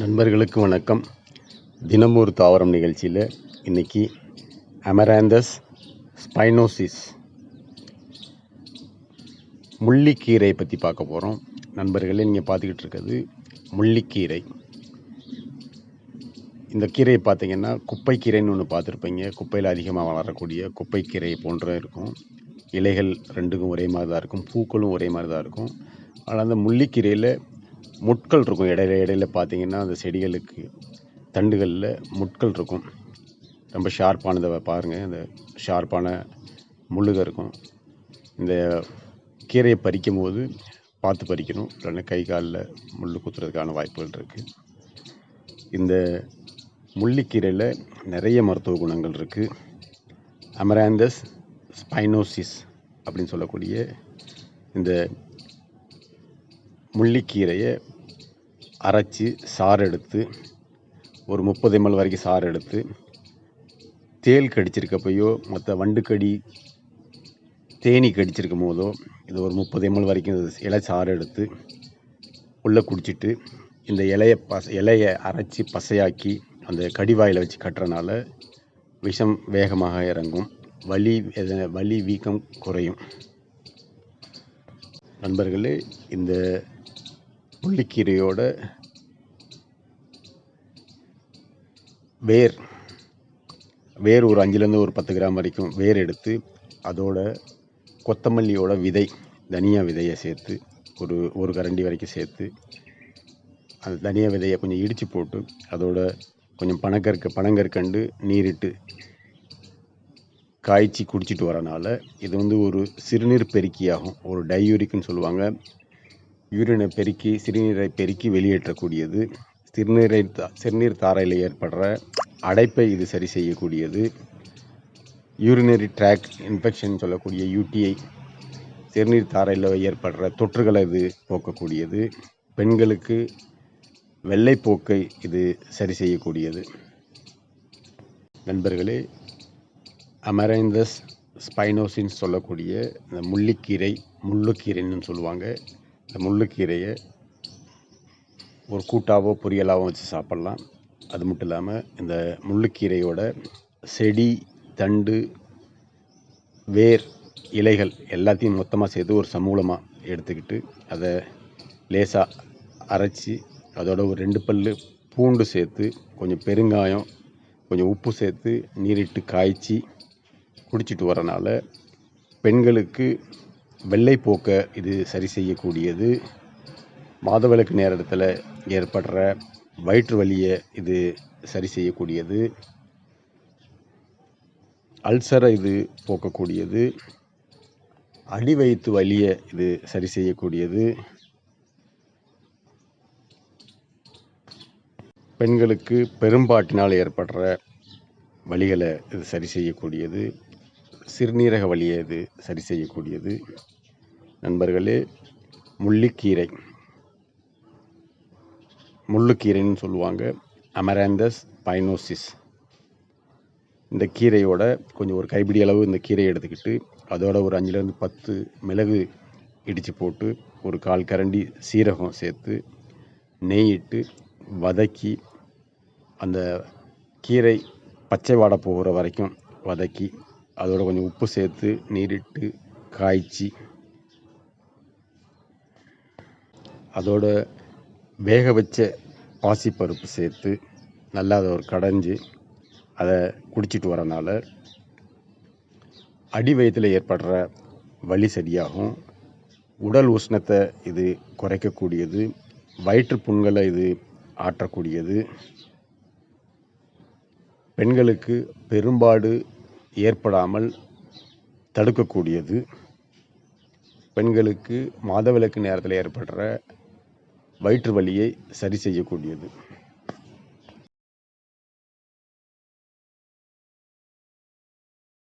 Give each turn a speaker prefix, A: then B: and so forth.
A: நண்பர்களுக்கு வணக்கம். தினம் ஒரு தாவரம் நிகழ்ச்சியில் இன்றைக்கி அமராந்தஸ் ஸ்பைனோசிஸ் முள்ளிக்கீரை பற்றி பார்க்க போகிறோம் நண்பர்களே நீங்கள் பார்த்துக்கிட்டு இருக்கிறது முள்ளிக்கீரை. இந்த கீரையை பார்த்தீங்கன்னா குப்பைக்கீரைன்னு ஒன்று பார்த்துருப்பீங்க. குப்பையில் அதிகமாக வளரக்கூடிய குப்பைக்கீரை போன்ற இருக்கும். இலைகள் ரெண்டுக்கும் ஒரே மாதிரி தான் இருக்கும். பூக்களும் ஒரே மாதிரி தான் இருக்கும். ஆனால் அந்த முள்ளிக்கீரையில் முட்கள் இருக்கும் இடையில இடையில பார்த்தீங்கன்னா அந்த செடிகளுக்கு தண்டுகளில் முட்கள் இருக்கும். ரொம்ப ஷார்ப்பானதை பாருங்கள் அந்த ஷார்ப்பான முள்ளுக இருக்கும். இந்த கீரையை பறிக்கும் போது பார்த்து பறிக்கணும். இல்லைன்னா கை காலில் முள் குத்துறதுக்கான வாய்ப்புகள் இருக்குது இந்த முள்ளிக்கீரையில் நிறைய மருத்துவ குணங்கள் இருக்குது அமராந்தஸ் ஸ்பைனோசிஸ் அப்படின்னு சொல்லக்கூடிய இந்த முள்ளிக்கீரையை அரைச்சி சாறு எடுத்து ஒரு முப்பது எம்எல் வரைக்கும் சாறு எடுத்து தேள் கடிச்சிருக்கப்பையோ மற்ற வண்டுக்கடி தேனி கடிச்சிருக்கும் போதோ இது ஒரு முப்பது எம்எல் வரைக்கும் இலை சாறு எடுத்து உள்ளே குடிச்சிட்டு இந்த இலையை பச இலையை அரைச்சி பசையாக்கி அந்த கடிவாயில் வச்சு கட்டுறனால விஷம் வேகமாக இறங்கும். வலி எத- வலி வீக்கம் குறையும். நண்பர்களே இந்த புள்ளிக்கீரையோட வேர். வேர் ஒரு அஞ்சுலேருந்து ஒரு பத்து கிராம் வரைக்கும் வேர் எடுத்து அதோட கொத்தமல்லியோட விதை தனியா விதையை சேர்த்து ஒரு ஒரு கரண்டி வரைக்கும் சேர்த்து அந்த தனியா விதையை கொஞ்சம் இடித்து போட்டு அதோட கொஞ்சம் பனங்கற்க பனங்கற்கண்டு நீரிட்டு காய்ச்சி குடிச்சிட்டு வரனால இது வந்து ஒரு சிறுநீர் பெருக்கியாகும் ஒரு டையூரிக்குன்னு சொல்லுவாங்க. யூரினை பெருக்கி சிறுநீரை பெருக்கி வெளியேற்றக்கூடியது. சிறுநீரை தா- சிறுநீர் தாரையில் ஏற்படுற அடைப்பை இது சரி செய்யக்கூடியது. யூரினரி ட்ராக் இன்ஃபெக்ஷன் சொல்லக்கூடிய யூடிஐ சிறுநீர் தாரையில் ஏற்படுற தொற்றுகளை இது போக்கக்கூடியது. பெண்களுக்கு வெள்ளைப்போக்கை இது சரி செய்யக்கூடியது. நண்பர்களே அமரைந்தஸ் ஸ்பைனோசின்னு சொல்லக்கூடிய இந்த முள்ளிக்கீரை முள்ளுக்கீரைன்னு சொல்லுவாங்க. இந்த முள்ளுக்கீரையை ஒரு கூட்டாவோ பொரியலாவோ வச்சு சாப்பிட்லாம். அது மட்டும் இல்லாமல் இந்த முள்ளுக்கீரையோட செடி தண்டு வேர் இலைகள் எல்லாத்தையும் மொத்தமாக சேர்த்து ஒரு சமூலமாக எடுத்துக்கிட்டு அதை லேசாக அரைச்சி அதோட ஒரு ரெண்டு பல் பூண்டு சேர்த்து கொஞ்சம் பெருங்காயம் கொஞ்சம் உப்பு சேர்த்து நீரிட்டு காய்ச்சி குடிச்சிட்டு வரனால பெண்களுக்கு வெள்ளைப்போக்கை இது சரி செய்யக்கூடியது. மாதவிளக்கு நேரத்தில் ஏற்படுற வயிற்று வலியை இது சரி செய்யக்கூடியது. அல்சரை இது போக்கக்கூடியது. அடி வயிற்று வலியை இது சரி செய்யக்கூடியது. பெண்களுக்கு பெரும்பாட்டினால் ஏற்படுற வலிகளை இது சரி செய்யக்கூடியது. சிறுநீரக வழியை இது சரி செய்யக்கூடியது. நண்பர்களே முள்ளிக்கீரை. முள்ளுக்கீரைன்னு சொல்லுவாங்க. அமராந்தஸ் பைனோசிஸ். இந்த கீரையோட கொஞ்சம் ஒரு கைப்பிடி அளவு இந்த கீரையை எடுத்துக்கிட்டு அதோட ஒரு அஞ்சுலேருந்து பத்து மிளகு இடித்து போட்டு ஒரு கால் கரண்டி சீரகம் சேர்த்து நெய் இட்டு வதக்கி அந்த கீரை பச்சை வாட போகிற வரைக்கும் வதக்கி அதோட கொஞ்சம் உப்பு சேர்த்து நீரிட்டு காய்ச்சி அதோட வேக வச்ச பாசிப்பருப்பு சேர்த்து நல்லா அதை ஒரு கடைஞ்சி அதை குடிச்சிட்டு வரனால அடி வயத்தில் ஏற்படுற வலி சரியாகும். உடல் உஷ்ணத்தை இது குறைக்கக்கூடியது. வயிற்று புண்களை இது ஆற்றக்கூடியது. பெண்களுக்கு பெரும்பாடு ஏற்படாமல் தடுக்கக்கூடியது. பெண்களுக்கு மாதவிலக்கு நேரத்தில் ஏற்படுற வயிற்று வலியை சரி செய்யக்கூடியது.